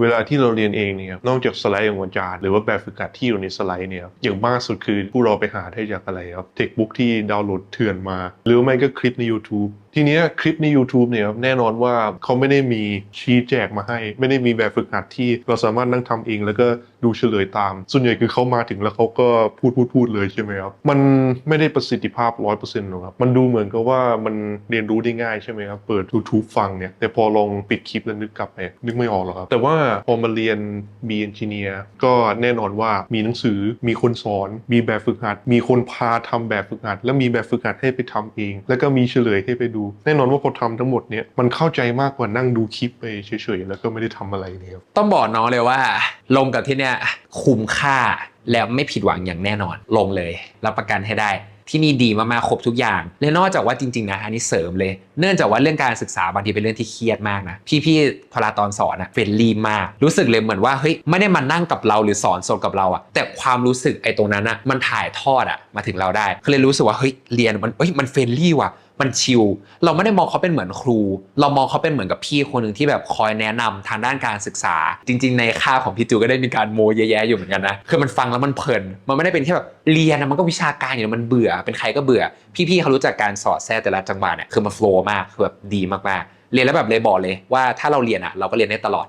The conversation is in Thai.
เวลาที่เราเรียนเองเนี่ยนอกจากสไลด์ของอาจารย์หรือว่าแบบฝึกหัดที่อยู่ในสไลด์เนี่ยอย่างมากสุดคือผู้เราไปหาได้จากอะไรครับเทคบุ๊กที่ดาวน์โหลดเถื่อนมา หรือไม่ก็คลิปใน YouTube ทีเนี้ยคลิปใน YouTube เนี่ยครับแน่นอนว่าเขาไม่ได้มีชี้แจกมาให้ ไม่ได้มีแบบฝึกหัดที่เราสามารถนั่งทำเองแล้วก็ดูเฉลยตาม ส่วนใหญ่คือเขามาถึงแล้วเขาก็พูดพูดพูดเลยใช่ไหมครับ มันไม่ได้ประสิทธิภาพร้อยเปอร์เซ็นต์หรอกครับ มันดูเหมือนกับว่ามันเรียนรู้ได้ง่ายใช่ไหมครับ เปิด YouTube ฟังเนี่ย แต่พอลองปิดคลิปแล้วนึกกลับไปนึกไม่ออกหรอกครับ แต่ว่าพอมาเรียน B Engineer ก็แน่นอนว่ามีหนังสือมีคนสอน มีแบบฝึกหัด มีคนพาทำแบบฝึกหัด และมีแบบฝึกหัดให้ไปทำเอง แล้วก็มีเฉลยให้ไปดูแน่นอนว่าพอทำทั้งหมดเนี่ยมันเข้าใจมากกว่านั่งดูคลิปไปเฉยๆ แล้วก็ไม่ได้ทำอะไรเนี่ยต้องบอกน้องเลยว่า ลงกับที่เนี่ยคุ้มค่าแล้วไม่ผิดหวังอย่างแน่นอนลงเลยรับประกันให้ได้ที่นี่ดีมากๆครบทุกอย่าง และนอกจากว่าจริงๆนะอันนี้เสริมเลย เนื่องจากว่าเรื่องการศึกษาบางทีเป็นเรื่องที่เครียดมากนะ พี่ๆพลาตอนสอนอะเฟรนลี่มาก รู้สึกเลยเหมือนว่าเฮ้ยไม่ได้มานั่งกับเราหรือสอนสดกับเราอะแต่ความรู้สึกไอ้ตรงนั้นอะมันถ่ายทอดอะมาถึงเราได้ก็เลยรู้สึกว่าเฮ้ยเรียนมันเฮ้ยมันเฟรนลี่ว่ะ มันชิลเราไม่ได้มองเขาเป็นเหมือนครู เรามองเขาเป็นเหมือนกับพี่คนหนึ่งที่แบบคอยแนะนำทางด้านการศึกษา จริง ๆ ในค่าของพี่จูก็ได้มีการโมเยอะๆอยู่เหมือนกันนะคือมันฟังแล้วมันเพลิน มันไม่ได้เป็นแค่แบบเรียนนะมันก็วิชาการอยู่แล้วมันเบื่อ เป็นใครก็เบื่อ พี่ๆเขารู้จักการสอดแทรกแต่ละจังหวะเนี่ยคือมันโฟล์มากคือแบบดีมากๆเรียนแล้วแบบเลยบอกเลยว่าถ้าเราเรียนอะเราก็เรียนได้ตลอด